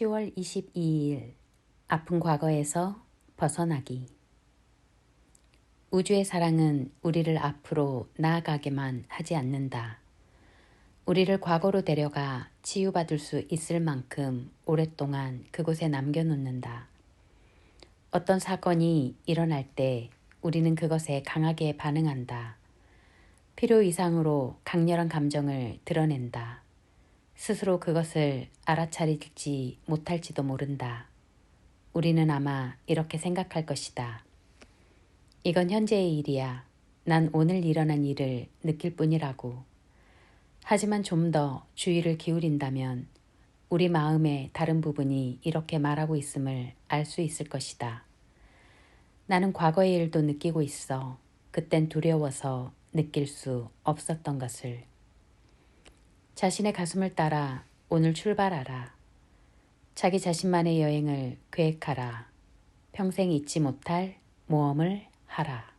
10월 22일 아픈 과거에서 벗어나기 우주의 사랑은 우리를 앞으로 나아가게만 하지 않는다. 우리를 과거로 데려가 치유받을 수 있을 만큼 오랫동안 그곳에 남겨놓는다. 어떤 사건이 일어날 때 우리는 그것에 강하게 반응한다. 필요 이상으로 강렬한 감정을 드러낸다. 스스로 그것을 알아차릴지 못할지도 모른다. 우리는 아마 이렇게 생각할 것이다. 이건 현재의 일이야. 난 오늘 일어난 일을 느낄 뿐이라고. 하지만 좀 더 주의를 기울인다면 우리 마음의 다른 부분이 이렇게 말하고 있음을 알 수 있을 것이다. 나는 과거의 일도 느끼고 있어. 그땐 두려워서 느낄 수 없었던 것을. 자신의 가슴을 따라 오늘 출발하라. 자기 자신만의 여행을 계획하라. 평생 잊지 못할 모험을 하라.